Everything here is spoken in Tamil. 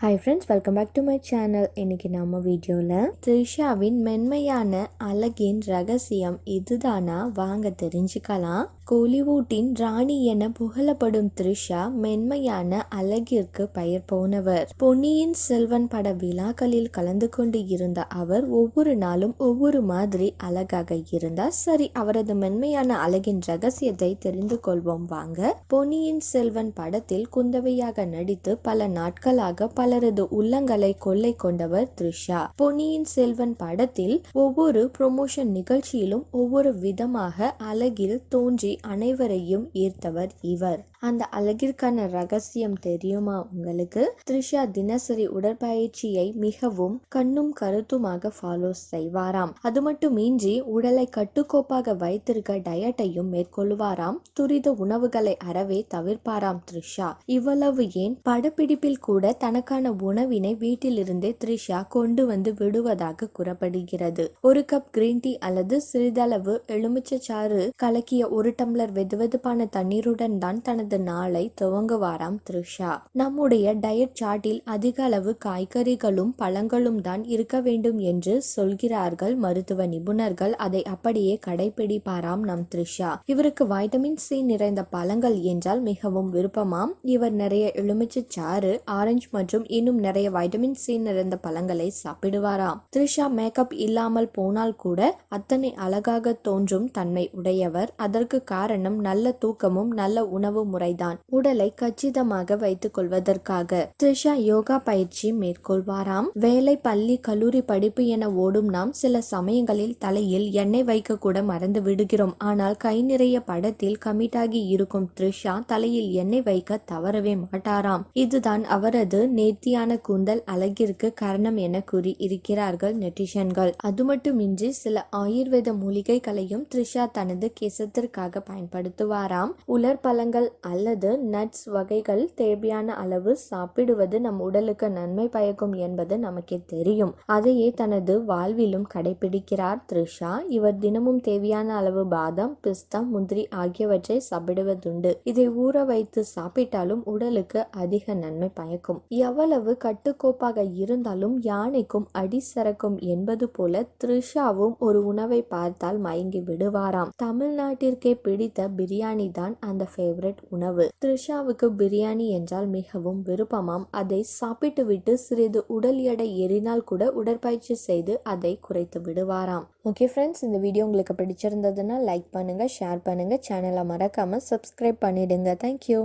Hi friends welcome back to my channel இன்னைக்கு நம்ம வீடியோவில் த்ரிஷாவின் மென்மையான அழகின் ரகசியம் இதுதானா? வாங்க தெரிஞ்சுக்கலாம். கோலிவுட்டின் ராணி என புகழப்படும் த்ரிஷா மென்மையான அழகிற்கு பெயர் போனவர். பொன்னியின் செல்வன் பட விழாக்களில் கலந்து கொண்டு இருந்த அவர் ஒவ்வொரு நாளும் ஒவ்வொரு மாதிரி அழகாக இருந்தார். சரி அவரது மென்மையான அழகின் ரகசியத்தை தெரிந்து கொள்வோம். வாங்க. பொன்னியின் செல்வன் படத்தில் குந்தவையாக நடித்து பல நாட்களாக பலரது உள்ளங்களை கொள்ளை கொண்டவர் த்ரிஷா. பொன்னியின் செல்வன் படத்தில் ஒவ்வொரு ப்ரொமோஷன் நிகழ்ச்சியிலும் ஒவ்வொரு விதமாக அழகில் தோன்றி அனைவரையும் ஈர்த்தவர் இவர். அந்த அழகிற்கான ரகசியம் தெரியுமா உங்களுக்கு? த்ரிஷா தினசரி உடற்பயிற்சியை மிகவும் கண்ணும் கருத்துமாக ஃபாலோ செய்வாராம். அது மட்டுமின்றி உடலை கட்டுக்கோப்பாக வைத்திருக்க டயட்டையும் மேற்கொள்வாராம். துரித உணவுகளை அறவே தவிர்ப்பாராம் த்ரிஷா. இவ்வளவு ஏன்? படப்பிடிப்பில் கூட தனக்கான உணவினை வீட்டிலிருந்தே த்ரிஷா கொண்டு வந்து விடுவதாக கூறப்படுகிறது. ஒரு கப் கிரீன் டீ அல்லது சிறிதளவு எலுமிச்சச்சாறு கலக்கிய ஒரு டம்ளர் வெதுவெதுப்பான தண்ணீருடன் தான் தனது நாளை துவங்குவாராம் த்ரிஷா. நம்முடைய டயட் சார்ட்டில் அதிக அளவு காய்கறிகளும் பழங்களும் தான் இருக்க வேண்டும் என்று சொல்கிறார்கள் மருத்துவ நிபுணர்கள். அதை அப்படியே கடைபிடிப்பாராம் நம் த்ரிஷா. இவருக்கு வைட்டமின் சி நிறைந்த பழங்கள் என்றால் மிகவும் விருப்பமாம். இவர் நிறைய எலுமிச்சை சாறு ஆரஞ்சு மற்றும் இன்னும் நிறைய வைட்டமின் சி நிறைந்த பழங்களை சாப்பிடுவாராம் த்ரிஷா மேக்கப் இல்லாமல் போனால் கூட அத்தனை அழகாக தோன்றும் தன்மை உடையவர். அதற்கு காரணம் நல்ல தூக்கமும் நல்ல உணவு முறைதான். உடலை கச்சிதமாக வைத்துக் கொள்வதற்காக த்ரிஷா யோகா பயிற்சி மேற்கொள்வாராம். வேலை பள்ளி கல்லூரி படிப்பு என ஓடும் நாம் சில சமயங்களில் தலையில் எண்ணெய் வைக்க கூட மறந்து விடுகிறோம். ஆனால் கை நிறைய படத்தில் கமிட்டாகி இருக்கும் த்ரிஷா தலையில் எண்ணெய் வைக்க தவறவே மாட்டாராம். இதுதான் அவரது நேற்று நேர்த்தியான கூந்தல் அழகிற்கு காரணம் என கூறி இருக்கிறார்கள் நெட்டிஷன்கள் அது மட்டுமின்றி சில ஆயுர்வேத மூலிகைகளையும் த்ரிஷா தனது கேசத்திற்காக பயன்படுத்துவாராம். உலர் பழங்கள் அல்லது நட்ஸ் வகைகள் தேவையான அளவு சாப்பிடுவது நம் உடலுக்கு நன்மை பயக்கும் என்பது நமக்கே தெரியும். அதையே தனது வாழ்விலும் கடைபிடிக்கிறார் த்ரிஷா. இவர் தினமும் தேவையான அளவு பாதாம் பிஸ்தா முந்திரி ஆகியவற்றை சாப்பிடுவதுண்டு. இதை ஊற வைத்து சாப்பிட்டாலும் உடலுக்கு அதிக நன்மை பயக்கும். எவ்வளவு கட்டுக்கோப்பாக இருந்தாலும் யானைக்கும் அடி சரக்கும் என்பது போல த்ரிஷாவும் ஒரு உணவை பார்த்தால் மயங்கி விடுவாராம். தமிழ்நாட்டிற்கே பிடித்த பிரியாணி தான் அந்த ஃபேவரட் உணவு. த்ரிஷாவுக்கு பிரியாணி என்றால் மிகவும் விருப்பமாம். அதை சாப்பிட்டுவிட்டு சிறிது உடல் எடை ஏறினால் கூட உடற்பயிற்சி செய்து அதை குறைத்து விடுவாராம். ஓகே ஃப்ரெண்ட்ஸ் இந்த வீடியோ உங்களுக்கு பிடிச்சிருந்ததுன்னா லைக் பண்ணுங்கள் ஷேர் பண்ணுங்கள் சேனலை மறக்காமல் சப்ஸ்கிரைப் பண்ணிடுங்க. தேங்க்யூ